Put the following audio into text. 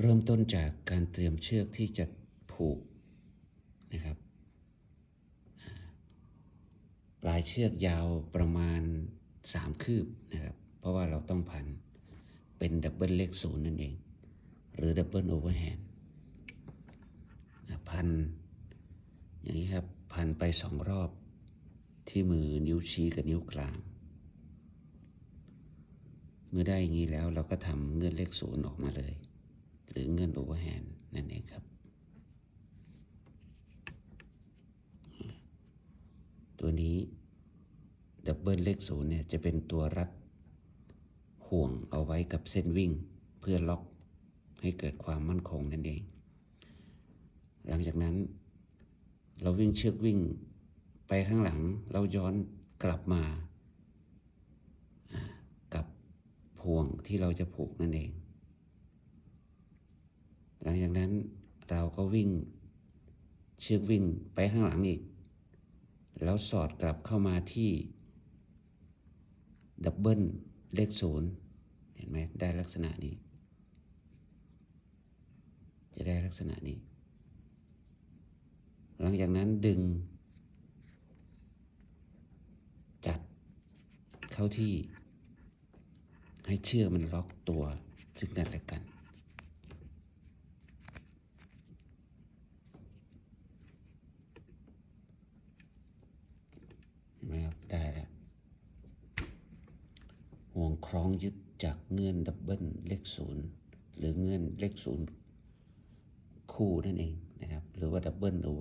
เริ่มต้นจากการเตรียมเชือกที่จะผูกนะครับ ปลายเชือกยาวประมาณ 3 คืบนะครับ เพราะว่าเราต้องพันเป็นดับเบิลเลขศูนย์นั่นเอง หรือดับเบิลโอเวอร์แฮนด์พันอย่างนี้ครับ พันไปสองรอบที่มือนิ้วชี้กับนิ้วกลาง เมื่อได้อย่างนี้แล้วเราก็ทำเงื่อนเลขศูนย์ออกมาเลย หรือเงื่อนโอเวอร์แฮนนั่นเองครับ ตัวนี้ดับเบิลเลขศูนย์เนี่ยจะเป็นตัวรัดห่วงเอาไว้กับเส้นวิ่งเพื่อล็อกให้เกิดความมั่นคงนั่นเอง หลังจากนั้น เราวิ่งเชือกวิ่งไปข้างหลังเราย้อนกลับมา กับห่วงที่เราจะผูกนั่นเอง ลังจากนั้นเราก็วิ่ง เชือกวิ่งไปข้างหลังอีก แล้วสอดกลับเข้ามาที่ดับเบิลเลขศูนย์เห็นไหมได้ลักษณะนี้ จะได้ลักษณะนี้ หลังจากนั้นดึง จัดเข้าที่ให้เชือกมันล็อกตัวซึ่งกันและกัน เห็นไหมครับ ได้แล้ว ห่วงคล้องยึดจากเงื่อนดับเบิลเลขศูนย์หรือเงื่อนเลขศูนย์คู่นั่นเองนะครับ หรือว่าดับเบิลโอเวอร์